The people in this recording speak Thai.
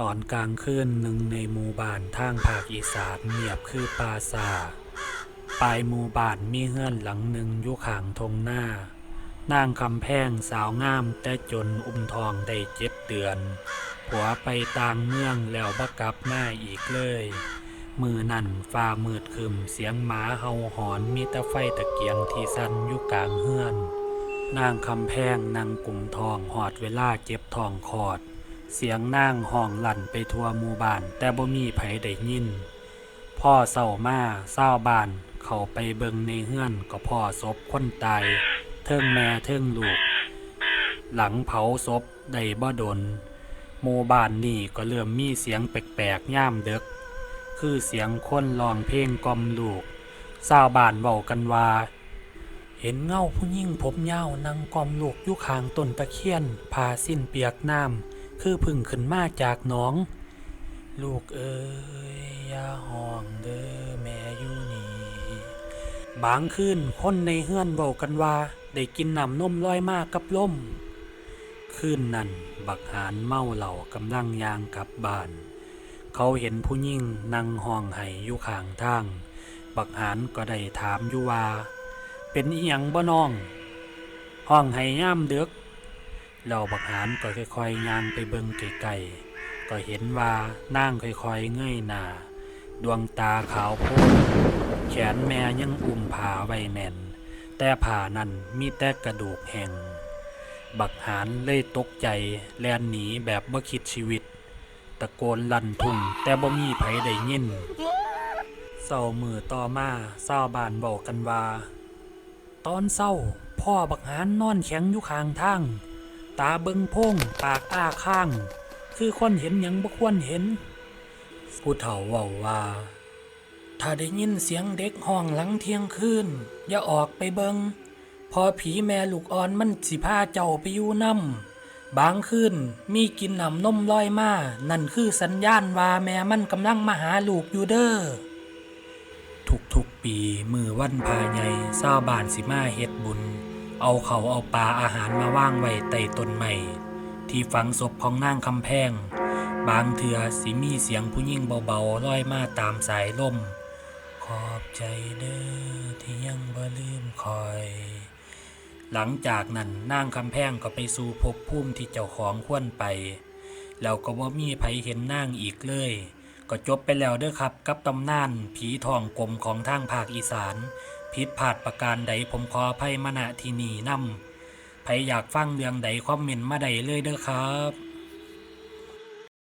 ตอนกลางคืนหนึ่งในหมู่บ้านทางภาคอีสานเงียบคือปราสาทปลายหมู่บ้านมีเฮือนหลังหนึ่งอยู่ข้างทงหน้า นางคำแพงสาวงามแต่จนอุ้มทองได้เจ็ดเดือน ผัวไปต่างเมืองแล้วบ่กลับมาอีกเลย มือนั่นฟ้ามืดครึมเสียงหมาเห่าหอนมีต่ไฟตะเกียงที่สั่นอยู่กลางเฮือน นางคำแพงนางกลุ่มทองหอดเวลาเจ็บทองคอด เสียงนางห้องลั่นไปทั่วหมู่บ้าน แต่บ่มีไผได้ยิน พ่อเศร้ามาเศร้าบ้านเข้าไปเบิงในเฮือนก็พ่อศพคนตาย เทิงแม่เทิงลูก หลังเผาศพได้บ่ดนหมู่บ้านนี่ก็เริ่มมีเสียงแปลกๆย่ามเด็กคือเสียงคนร้องเพลงกล่อมลูกชาบ้านเว้ากันว่าเห็นเงาผู้หญิงผมยานั่งกอมลูกอยู่ข้างต้นตะเคียนผ่าสิ้นเปียกน้ำ คือพึ่งขึ้นมาจากหนอง ลูกเอ้ยอย่าห้องเด้อแม่อยู่นี่บางคืนคนในเฮือนเว้ากันว่า ได้กินน้ำนมลอยมากกับลมคืนนั้นบักหานเมาเหล่ากำลังยางกลับบ้าน เขาเห็นผู้หญิงนั่งห้องไห้อยู่ข้างทาง บักหานก็ได้ถามอยู่ว่า เป็นอีหยังบ่น้อง ห้องให้ย่ามเดึก เราบักหานก็ค่อยๆย่างไปเบิ่งไกลๆก็เห็นว่านางค่อยๆเงยหน้าดวงตาขาวโพลนแขนแม่ยังอุ้มผ้าไว้แน่น แต่ผ้านั้นมีแต่กระดูกแห้งบักหานเลยตกใจแลนหนีแบบบ่คิดชีวิต ตะโกนลั่นทุ่งแต่บ่มีไผได้ยินเศร้ามือต่อมาเศร้าบานบอกกันว่า ตอนเศร้าพ่อบักหานนอนแข็งอยู่ข้างทาง ตาเบิงพงปากอ้าข้าง คือคนเห็นหยังบ่ควรเห็น ผู้เฒ่าเว้าว่า ถ้าได้ยินเสียงเด็กห้องหลังเที่ยงคืนอย่าออกไปเบิงพอผีแม่ลูกอ่อนมันสิพาเจ้าไปอยู่น้ำบางคืนมีกินน้ำนมลอยมานั่นคือสัญญาณว่าแม่มันกำลังมาหาลูกอยู่เด้อทุกๆปีมือวันพาใหญ่ชาบ้านสิมาเฮ็ดบุญ เอาเขาเอาปลาอาหารมาว่างไว้ใต้ต้นไม้ที่ฝังศพของนางคำแพง บางเถื่อสิมีเสียงผู้หญิงเบาๆลอยมาตามสายลม ขอบใจเด้อที่ยังบ่ลืมคอย หลังจากนั้นนางคำแพงก็ไปสู่ภพภูมิที่เจ้าของควรไป แล้วก็บ่มีไผเห็นนางอีกเลย ก็จบไปแล้วเด้อครับ กับตำนานผีทองกลมของทางภาคอีสาน ผิดพลาดประการใดผมขออภัยมณที่นี่นำไผอยากฟังเรื่องใดคอมเมนต์มาใดเลยเด้อครับ